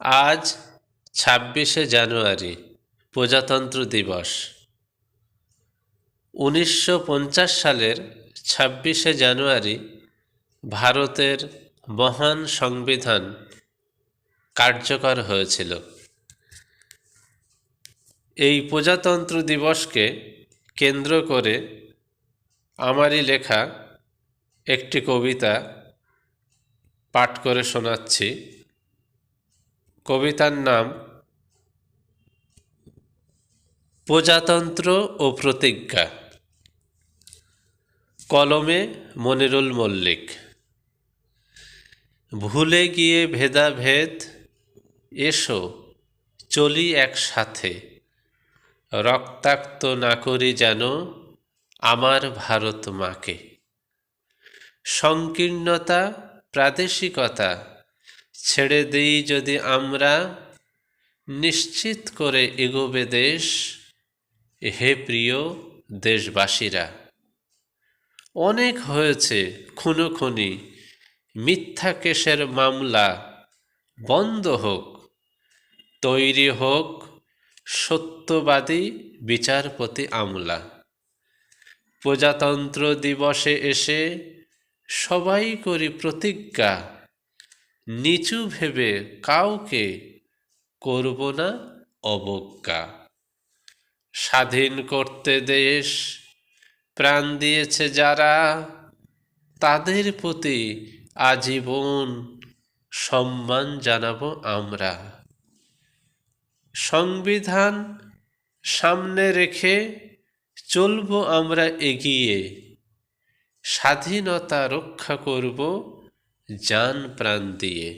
আজ ছাব্বিশে জানুয়ারি প্রজাতন্ত্র দিবস। উনিশশো পঞ্চাশ সালের ছাব্বিশে জানুয়ারি ভারতের মহান সংবিধান কার্যকর হয়েছিল। এই প্রজাতন্ত্র দিবসকে কেন্দ্র করে আমারই লেখা একটি কবিতা পাঠ করে শোনাচ্ছি। কবিতার নাম প্রজাতন্ত্র ও প্রতিজ্ঞা। কলমে মনিরুল মল্লিক। ভুলে গিয়ে ভেদাভেদ, এসো, চলি একসাথে। রক্তাক্ত না করি যেন আমার ভারত মাকে। সংকীর্ণতা, প্রাদেশিকতা ছেড়ে দিই যদি আমরা। নিশ্চিত করে এগোবে দেশ। হে প্রিয় দেশবাসীরা, অনেক হয়েছে খুনোখুনি, মিথ্যা কেসের মামলা, বন্ধ হোক, তৈরি হোক সত্যবাদী বিচারপতি আমলা। প্রজাতন্ত্র দিবসে এসে সবাই করি প্রতিজ্ঞা। নিচু ভেবে কাউকে করব না অবজ্ঞা। স্বাধীন করতে দেশ প্রাণ দিয়েছে যারা, তাদের প্রতি আজীবন সম্মান জানাব আমরা। সংবিধান সামনে রেখে চলব আমরা এগিয়ে। স্বাধীনতা রক্ষা করব जान प्रांतीय